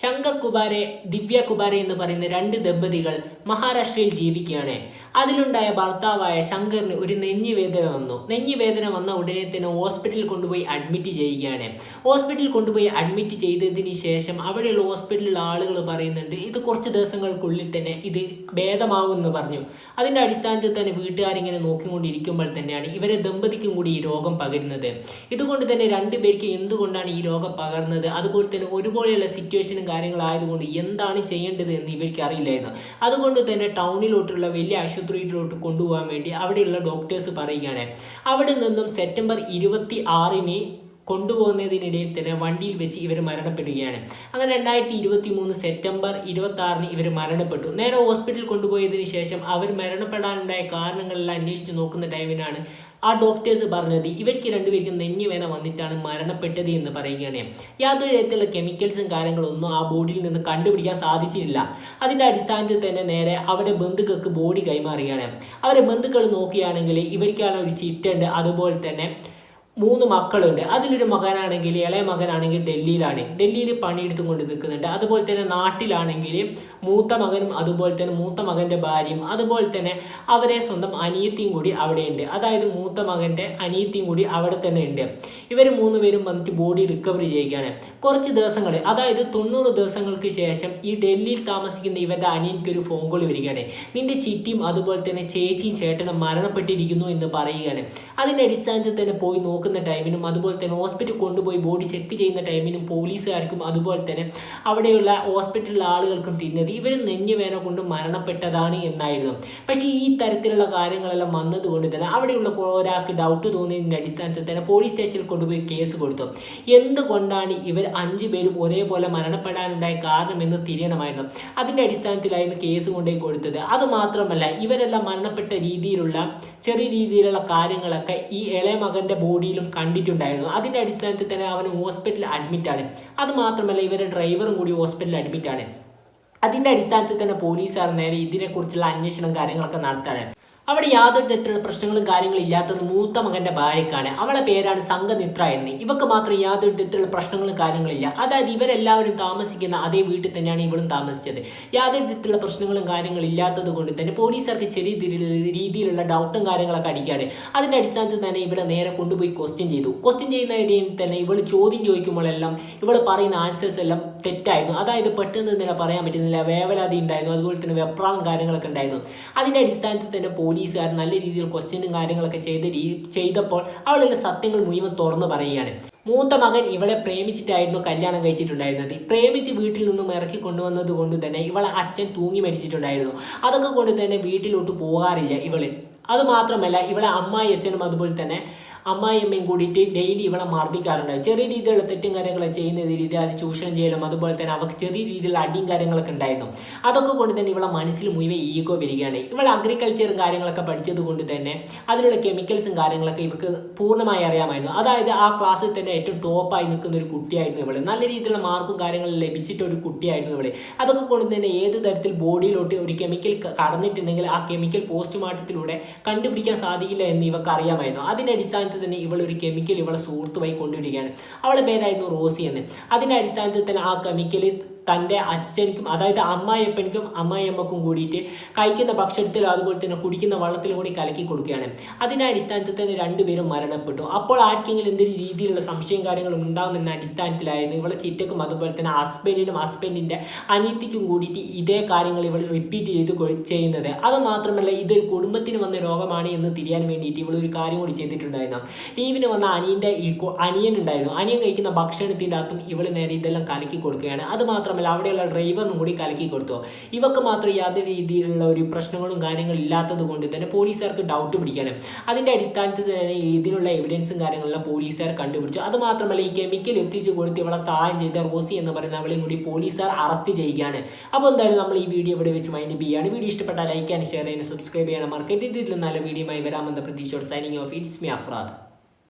ശങ്കർ കുബാരെ ദിവ്യ കുബാരെ എന്ന് പറയുന്ന രണ്ട് ദമ്പതികൾ മഹാരാഷ്ട്രയിൽ ജീവിക്കുകയാണ്. അതിലുണ്ടായ ഭർത്താവായ ശങ്കറിന് ഒരു നെഞ്ഞുവേദന വന്നു. നെഞ്ഞുവേദന വന്ന ഉടനെ തന്നെ ഹോസ്പിറ്റലിൽ കൊണ്ടുപോയി അഡ്മിറ്റ് ചെയ്യുകയാണ്. ഹോസ്പിറ്റലിൽ കൊണ്ടുപോയി അഡ്മിറ്റ് ചെയ്തതിന് ശേഷം അവിടെയുള്ള ഹോസ്പിറ്റലിലെ ആളുകൾ പറയുന്നുണ്ട് ഇത് കുറച്ച് ദിവസങ്ങൾക്കുള്ളിൽ തന്നെ ഇത് ഭേദമാകുമെന്ന് പറഞ്ഞു. അതിന്റെ അടിസ്ഥാനത്തിൽ തന്നെ വീട്ടുകാരിങ്ങനെ നോക്കിക്കൊണ്ടിരിക്കുമ്പോൾ തന്നെയാണ് ഇവരെ ദമ്പതിക്കും കൂടി ഈ രോഗം പകരുന്നത്. ഇതുകൊണ്ട് തന്നെ രണ്ടുപേർക്ക് എന്തുകൊണ്ടാണ് ഈ രോഗം പകർന്നത്? അതുപോലെ തന്നെ ഒരുപോലെയുള്ള സിറ്റുവേഷനും കാര്യങ്ങളായതുകൊണ്ട് എന്താണ് ചെയ്യേണ്ടത് എന്ന് ഇവർക്ക് അറിയില്ലായിരുന്നു. അതുകൊണ്ട് തന്നെ ടൗണിലോട്ടുള്ള വലിയ ആശുപത്രിയിലോട്ട് കൊണ്ടുപോകാൻ വേണ്ടി അവിടെയുള്ള ഡോക്ടേഴ്സ് പറയുകയാണ്. അവിടെ നിന്നും സെപ്റ്റംബർ ഇരുപത്തി ആറിന് കൊണ്ടുപോകുന്നതിനിടയിൽ തന്നെ വണ്ടിയിൽ വെച്ച് ഇവർ മരണപ്പെടുകയാണ്. അങ്ങനെ രണ്ടായിരത്തി ഇരുപത്തി മൂന്ന് സെപ്റ്റംബർ ഇരുപത്തി ആറിന് ഇവർ മരണപ്പെട്ടു. നേരെ ഹോസ്പിറ്റലിൽ കൊണ്ടുപോയതിന് ശേഷം അവർ മരണപ്പെടാനുണ്ടായ കാരണങ്ങളെല്ലാം അന്വേഷിച്ച് നോക്കുന്ന ടൈമിനാണ് ആ ഡോക്ടേഴ്സ് പറഞ്ഞത് ഇവർക്ക് രണ്ടുപേർക്കും നെഞ്ഞുവേന വന്നിട്ടാണ് മരണപ്പെട്ടത് എന്ന് പറയുകയാണ്. യാതൊരു തരത്തിലുള്ള കെമിക്കൽസും കാര്യങ്ങളൊന്നും ആ ബോഡിയിൽ നിന്ന് കണ്ടുപിടിക്കാൻ സാധിച്ചിട്ടില്ല അതിന്റെ അടിസ്ഥാനത്തിൽ തന്നെ നേരെ അവരുടെ ബന്ധുക്കൾക്ക് ബോഡി കൈമാറുകയാണ്. അവരുടെ ബന്ധുക്കൾ നോക്കുകയാണെങ്കിൽ ഇവർക്കാണ് ഒരു ചിറ്റുണ്ട് അതുപോലെ തന്നെ മൂന്ന് മക്കളുണ്ട്. അതിലൊരു മകനാണെങ്കിൽ ഇളയ മകനാണെങ്കിൽ ഡൽഹിയിലാണ്. ഡൽഹിയിൽ പണിയെടുത്തും കൊണ്ട് നിൽക്കുന്നുണ്ട്. അതുപോലെ തന്നെ നാട്ടിലാണെങ്കിൽ മൂത്ത മകനും അതുപോലെ തന്നെ മൂത്ത മകന്റെ ഭാര്യയും അതുപോലെ തന്നെ അവരെ സ്വന്തം അനിയത്തിയും കൂടി അവിടെയുണ്ട്. അതായത് മൂത്ത മകന്റെ അനിയത്തിയും കൂടി അവിടെ തന്നെ ഉണ്ട്. ഇവർ മൂന്ന് പേരും വന്നിട്ട് ബോഡി റിക്കവറി ചെയ്യുകയാണ്. കുറച്ച് ദിവസങ്ങൾ അതായത് തൊണ്ണൂറ് ദിവസങ്ങൾക്ക് ശേഷം ഈ ഡൽഹിയിൽ താമസിക്കുന്ന ഇവരുടെ അനിയനിക്ക് ഒരു ഫോൺ കോൾ വരികയാണ്. നിന്റെ ചിറ്റിയും അതുപോലെ തന്നെ ചേച്ചിയും ചേട്ടനും മരണപ്പെട്ടിരിക്കുന്നു എന്ന് പറയുകയാണ്. അതിന്റെ അടിസ്ഥാനത്തിൽ തന്നെ പോയി നോക്കുന്ന ടൈമിനും അതുപോലെ തന്നെ ഹോസ്പിറ്റലിൽ കൊണ്ടുപോയി ബോഡി ചെക്ക് ചെയ്യുന്ന ടൈമിനും പോലീസുകാർക്കും അതുപോലെ തന്നെ അവിടെയുള്ള ഹോസ്പിറ്റലിലെ ആളുകൾക്കും തിരിഞ്ഞത് ഇവർ നെഞ്ഞുവേന കൊണ്ട് മരണപ്പെട്ടതാണ് എന്നായിരുന്നു. പക്ഷേ ഈ തരത്തിലുള്ള കാര്യങ്ങളെല്ലാം വന്നതുകൊണ്ട് തന്നെ അവിടെയുള്ള ഒരാൾക്ക് ഡൗട്ട് തോന്നിയതിന്റെ അടിസ്ഥാനത്തിൽ തന്നെ പോലീസ് സ്റ്റേഷനിൽ കൊണ്ടുപോയി കേസ് കൊടുത്തു. എന്തുകൊണ്ടാണ് ഇവർ അഞ്ചു പേരും ഒരേപോലെ മരണപ്പെടാനുണ്ടായ കാരണമെന്ന് തിരിയണമായിരുന്നു. അതിന്റെ അടിസ്ഥാനത്തിലായിരുന്നു കേസ് കൊണ്ടുപോയി കൊടുത്തത്. അതുമാത്രമല്ല ഇവരെല്ലാം മരണപ്പെട്ട രീതിയിലുള്ള ചെറിയ രീതിയിലുള്ള കാര്യങ്ങളൊക്കെ ഈ ഇളയ മകന്റെ ബോഡിയിലും കണ്ടിട്ടുണ്ടായിരുന്നു. അതിന്റെ അടിസ്ഥാനത്തിൽ തന്നെ അവൻ ഹോസ്പിറ്റലിൽ അഡ്മിറ്റാണ് അത് മാത്രമല്ല ഇവരുടെ ഡ്രൈവറും കൂടി ഹോസ്പിറ്റലിൽ അഡ്മിറ്റാണ് അതിന്റെ അടിസ്ഥാനത്തിൽ തന്നെ പോലീസുകാർ നേരെ ഇതിനെക്കുറിച്ചുള്ള അന്വേഷണം കാര്യങ്ങളൊക്കെ നടത്താണ് അവിടെ യാതൊരു തരത്തിലുള്ള പ്രശ്നങ്ങളും കാര്യങ്ങളും ഇല്ലാത്തത് മൂത്ത മകന്റെ ഭാര്യക്കാണ്. അവളെ പേരാണ് സംഘനിത്ര എന്ന്. ഇവക്ക് മാത്രം യാതൊരു തരത്തിലുള്ള പ്രശ്നങ്ങളും കാര്യങ്ങളില്ല അതായത് ഇവരെല്ലാവരും താമസിക്കുന്ന അതേ വീട്ടിൽ തന്നെയാണ് ഇവളും താമസിച്ചത്. യാതൊരു തരത്തിലുള്ള പ്രശ്നങ്ങളും കാര്യങ്ങളും ഇല്ലാത്തത് കൊണ്ട് തന്നെ പോലീസുകാർക്ക് ചെറിയ രീതിയിലുള്ള ഡൗട്ടും കാര്യങ്ങളൊക്കെ അടിക്കാതെ അതിന്റെ അടിസ്ഥാനത്തിൽ തന്നെ ഇവിടെ നേരെ കൊണ്ടുപോയി ക്വസ്റ്റ്യൻ ചെയ്തു. ക്വസ്റ്റ്യൻ ചെയ്യുന്ന ഇടയിൽ തന്നെ ഇവൾ ചോദ്യം ചോദിക്കുമ്പോഴെല്ലാം ഇവൾ പറയുന്ന ആൻസേഴ്സ് എല്ലാം തെറ്റായിരുന്നു. അതായത് പെട്ടെന്ന് തന്നെ പറയാൻ പറ്റുന്നില്ല. വേവലാതി ഉണ്ടായിരുന്നു. അതുപോലെ തന്നെ വെപ്രാളം കാര്യങ്ങളൊക്കെ ഉണ്ടായിരുന്നു. അതിന്റെ അടിസ്ഥാനത്തിൽ തന്നെ പോലീസുകാർ നല്ല രീതിയിൽ ക്വസ്റ്റ്യനും കാര്യങ്ങളൊക്കെ ചെയ്ത രീ ചെയ്തപ്പോൾ അവളുടെ സത്യങ്ങൾ മുഴുവൻ തുറന്നു പറയുകയാണ്. മൂത്ത മകൻ ഇവളെ പ്രേമിച്ചിട്ടായിരുന്നു കല്യാണം കഴിച്ചിട്ടുണ്ടായിരുന്നത്. പ്രേമിച്ച് വീട്ടിൽ നിന്നും ഇറക്കി കൊണ്ടുവന്നത് കൊണ്ട് തന്നെ ഇവളെ അച്ഛൻ തൂങ്ങി മരിച്ചിട്ടുണ്ടായിരുന്നു. അതൊക്കെ കൊണ്ട് തന്നെ വീട്ടിലോട്ട് പോകാറില്ല ഇവൾ. അതുമാത്രമല്ല ഇവളെ അമ്മായി അച്ഛനും അതുപോലെ തന്നെ അമ്മായിയമ്മയും കൂടിയിട്ട് ഡെയിലി ഇവളെ മർദ്ദിക്കാറുണ്ട്. ചെറിയ രീതിയിലുള്ള തെറ്റും കാര്യങ്ങളൊക്കെ ചെയ്യുന്ന രീതി അത് ചൂഷണം ചെയ്യലും അതുപോലെ തന്നെ അവർക്ക് ചെറിയ രീതിയിലുള്ള അടിയും കാര്യങ്ങളൊക്കെ ഉണ്ടായിരുന്നു. അതൊക്കെ കൊണ്ട് തന്നെ ഇവളെ മനസ്സിൽ മുഴുവൻ ഈഗോ വരികയാണ്. ഇവൾ അഗ്രികൾച്ചറും കാര്യങ്ങളൊക്കെ പഠിച്ചത് കൊണ്ട് തന്നെ അതിലുള്ള കെമിക്കൽസും കാര്യങ്ങളൊക്കെ ഇവർക്ക് പൂർണമായി അറിയാമായിരുന്നു. അതായത് ആ ക്ലാസ്സിൽ തന്നെ ഏറ്റവും ടോപ്പായി നിൽക്കുന്ന ഒരു കുട്ടിയായിരുന്നു ഇവൾ. നല്ല രീതിയിലുള്ള മാർക്കും കാര്യങ്ങളും ലഭിച്ചിട്ട് ഒരു കുട്ടിയായിരുന്നു ഇവൾ. അതൊക്കെ കൊണ്ട് തന്നെ ഏത് തരത്തിൽ ബോഡിയിലോട്ട് ഒരു കെമിക്കൽ കടന്നിട്ടുണ്ടെങ്കിൽ ആ കെമിക്കൽ പോസ്റ്റ്മോർട്ടത്തിലൂടെ കണ്ടുപിടിക്കാൻ സാധിക്കില്ല എന്ന് ഇവർക്ക് അറിയാമായിരുന്നു. അതിന്റെ അടിസ്ഥാനത്തിൽ തന്നെ ഇവൾ ഒരു കെമിക്കൽ ഇവളെ സുഹൃത്തുമായി കൊണ്ടുവരികയാണ്. അവളെ പേരായിരുന്നു റോസി എന്ന്. അതിന്റെ അടിസ്ഥാനത്തിൽ തന്നെ ആ കെമിക്കൽ തന്റെ അച്ഛനിക്കും അതായത് അമ്മായിയപ്പനിക്കും അമ്മായിയമ്മക്കും കൂടിയിട്ട് കഴിക്കുന്ന ഭക്ഷണത്തിലും അതുപോലെ തന്നെ കുടിക്കുന്ന വെള്ളത്തിലും കൂടി കലക്കി കൊടുക്കുകയാണ്. അതിന്റെ അടിസ്ഥാനത്തിൽ തന്നെ രണ്ടുപേരും മരണപ്പെട്ടു. അപ്പോൾ ആർക്കെങ്കിലും എന്തൊരു രീതിയിലുള്ള സംശയം കാര്യങ്ങളും ഉണ്ടാകുമെന്ന അടിസ്ഥാനത്തിലായിരുന്നു ഇവളെ ചിറ്റക്കും അതുപോലെ തന്നെ ഹസ്ബൻഡിനും ഹസ്ബൻഡിന്റെ അനീതിക്കും കൂടിയിട്ട് ഇതേ കാര്യങ്ങൾ ഇവൾ റിപ്പീറ്റ് ചെയ്ത് ചെയ്യുന്നത്. അത് മാത്രമല്ല ഇതൊരു കുടുംബത്തിന് വന്ന രോഗമാണ് എന്ന് തിരിയാൻ വേണ്ടിയിട്ട് ഇവൾ ഒരു കാര്യം കൂടി ചെയ്തിട്ടുണ്ടായിരുന്നു. ലീവിന് വന്ന അനിയന്റെ ഈ അനിയൻ ഉണ്ടായിരുന്നു. അനിയൻ കഴിക്കുന്ന ഭക്ഷണത്തിന്റെ അകത്തും ഇവൾ നേരെ ഇതെല്ലാം കലക്കി കൊടുക്കുകയാണ്. അത് മാത്രമല്ല അവിടെയുള്ള ഡ്രൈവറിനും കൂടി കലക്കി കൊടുത്തു. ഇവക്ക് മാത്രം യാതൊരു രീതിയിലുള്ള ഒരു പ്രശ്നങ്ങളും കാര്യങ്ങളും ഇല്ലാത്തത് കൊണ്ട് തന്നെ പോലീസുകാർക്ക് ഡൗട്ട് പിടിക്കാൻ അതിന്റെ അടിസ്ഥാനത്തിൽ തന്നെ ഇതിനുള്ള എവിഡൻസും കാര്യങ്ങളെല്ലാം പോലീസുകാർ കണ്ടുപിടിച്ചു. അത് മാത്രമല്ല ഈ കെമിക്കൽ എത്തിച്ചു കൊടുത്ത് ഇവളെ സഹായം ചെയ്ത റോസി എന്ന് പറയുന്ന അവളെയും കൂടി പോലീസുകാർ അറസ്റ്റ് ചെയ്യുകയാണ്. അപ്പോൾ എന്തായാലും നമ്മൾ ഈ വീഡിയോ ഇവിടെ വെച്ച് മൈൻഡ് ചെയ്യുകയാണ്. വീഡിയോ ഇഷ്ടപ്പെട്ടാൽ ലൈക്ക് ചെയ്യാൻ ഷെയർ ചെയ്യാൻ സബ്സ്ക്രൈബ് ചെയ്യാൻ മറക്കരുത്. ഇതിൽ നല്ല വീഡിയോ ആയി വരാമെന്ന പ്രതീക്ഷയോട് signing off it's me Afrad